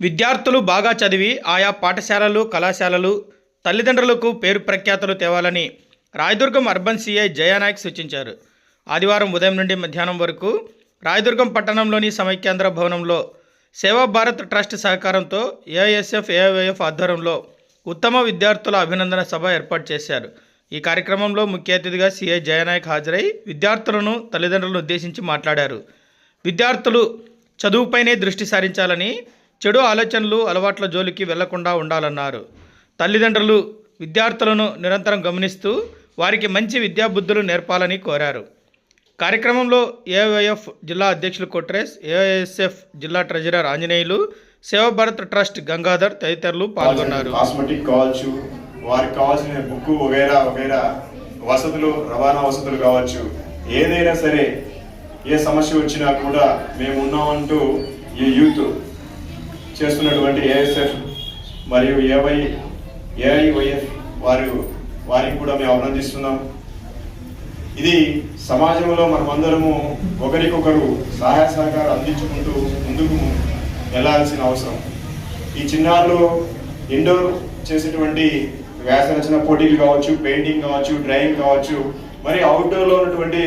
విద్యార్థులు బాగా చదివి ఆయా పాఠశాలలు కళాశాలలు తల్లిదండ్రులకు పేరు ప్రఖ్యాతలు తేవాలని రాయదుర్గం అర్బన్ సిఐ జయానాయక్ సూచించారు. ఆదివారం ఉదయం నుండి మధ్యాహ్నం వరకు రాయదుర్గం పట్టణంలోని సమైక్యాంధ్ర భవనంలో సేవా భారత్ ట్రస్ట్ సహకారంతో ఏఎస్ఎఫ్ ఏఐఎఫ్ ఆధ్వర్యంలో ఉత్తమ విద్యార్థుల అభినందన సభ ఏర్పాటు చేశారు. ఈ కార్యక్రమంలో ముఖ్య అతిథిగా సిఐ జయనాయక్ హాజరై విద్యార్థులను తల్లిదండ్రులను ఉద్దేశించి మాట్లాడారు. విద్యార్థులు చదువుపైనే దృష్టి సారించాలని చెడు ఆలోచనలు అలవాట్ల జోలికి వెళ్ళకుండా ఉండాలన్నారు. తల్లిదండ్రులు విద్యార్థులను నిరంతరం గమనిస్తూ వారికి మంచి విద్యాబుద్ధులు నేర్పాలని కోరారు. కార్యక్రమంలో ఏఐఎఫ్ జిల్లా అధ్యక్షులు కొట్రేస్ ఏఐఎస్ఎఫ్ జిల్లా ట్రెజరర్ ఆంజనేయులు సేవభారత్ ట్రస్ట్ గంగాధర్ తదితరులు పాల్గొన్నారు. కాస్మెటిక్ కావచ్చు వారికి కావాల్సిన బుక్ వగైరా వగైరా వసతులు రవాణా వసతులు కావచ్చు. ఏదైనా సరే ఏ సమస్య వచ్చినా కూడా మేము ఉన్నామంటూ ఈ యూత్ చేస్తున్నటువంటి ఏఎస్ఎఫ్ మరియు ఏవై ఏఐవైఎఫ్ వారు వారికి కూడా మేము అభినందిస్తున్నాం. ఇది సమాజంలో మనమందరము ఒకరికొకరు సహాయ సహకారం అందించుకుంటూ ముందుకు వెళ్ళాల్సిన అవసరం. ఈ చిన్నారులు ఇండోర్ చేసేటువంటి వ్యాస రచన పోటీలు కావచ్చు పెయింటింగ్ కావచ్చు డ్రాయింగ్ కావచ్చు మరి అవుట్డోర్లో ఉన్నటువంటి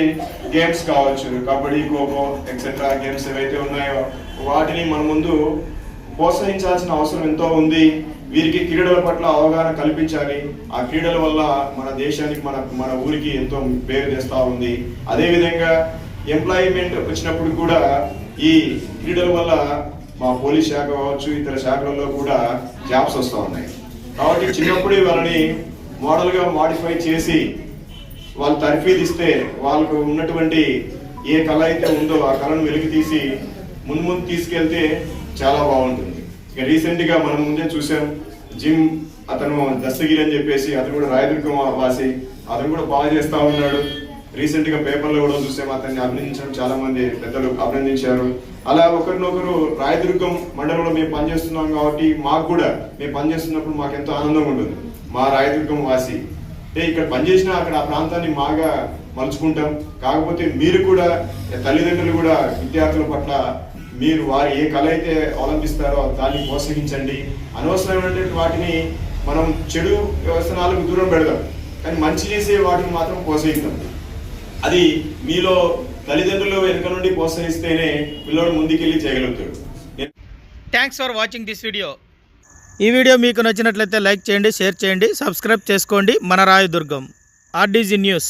గేమ్స్ కావచ్చు కబడ్డీ ఖోఖో ఎక్సెట్రా గేమ్స్ ఏవైతే ఉన్నాయో వాటిని మన ముందు ప్రోత్సహించాల్సిన అవసరం ఎంతో ఉంది. వీరికి క్రీడల పట్ల అవగాహన కల్పించాలి. ఆ క్రీడల వల్ల మన దేశానికి మన మన ఊరికి ఎంతో పేరు తెస్తూ ఉంది. అదేవిధంగా ఎంప్లాయ్మెంట్ వచ్చినప్పుడు కూడా ఈ క్రీడల వల్ల మా పోలీస్ శాఖ కావచ్చు ఇతర శాఖలలో కూడా జాబ్స్ వస్తూ ఉన్నాయి. కాబట్టి చిన్నప్పుడే వాళ్ళని మోడల్గా మాడిఫై చేసి వాళ్ళు తర్ఫీదు ఇస్తే వాళ్ళకు ఉన్నటువంటి ఏ కళ అయితే ఉందో ఆ కళను వెలికి తీసి ముందు ముందు తీసుకెళ్తే చాలా బాగుంటుంది. ఇక రీసెంట్గా మనం ముందే చూసాం జిమ్ అతను దస్తగిరి అని చెప్పేసి అతను కూడా రాయదుర్గం వాసి అతను కూడా బాగా చేస్తా ఉన్నాడు. రీసెంట్గా పేపర్లో కూడా చూసాం అతన్ని అభినందించడం చాలా మంది పెద్దలు అభినందించారు. అలా ఒకరినొకరు రాయదుర్గం మండలంలో మేము పనిచేస్తున్నాం కాబట్టి మాకు కూడా మేము పనిచేస్తున్నప్పుడు మాకు ఎంతో ఆనందంగా ఉంటుంది. మా రాయదుర్గం వాసి. అంటే ఇక్కడ పనిచేసినా అక్కడ ఆ ప్రాంతాన్ని మాగా మలుచుకుంటాం. కాకపోతే మీరు కూడా తల్లిదండ్రులు కూడా విద్యార్థుల పట్ల మీరు వారు ఏ కళ అయితే అవలంబిస్తారో దాన్ని ప్రోత్సహించండి. అనవసరమైనటువంటి వాటిని మనం చెడు వ్యవసనాలకు దూరం పెడదాం. కానీ మంచి చేసే వాటిని మాత్రం ప్రోత్సహిద్దాం. అది మీలో తల్లిదండ్రులు వెనుక నుండి ప్రోత్సహిస్తేనే పిల్లోడు ముందుకెళ్ళి చేయగలుగుతాడు. Thanks for watching this video ఈ వీడియో మీకు నచ్చినట్లయితే లైక్ చేయండి షేర్ చేయండి సబ్స్క్రైబ్ చేసుకోండి. మన రాయదుర్గం ఆర్డీజీ న్యూస్.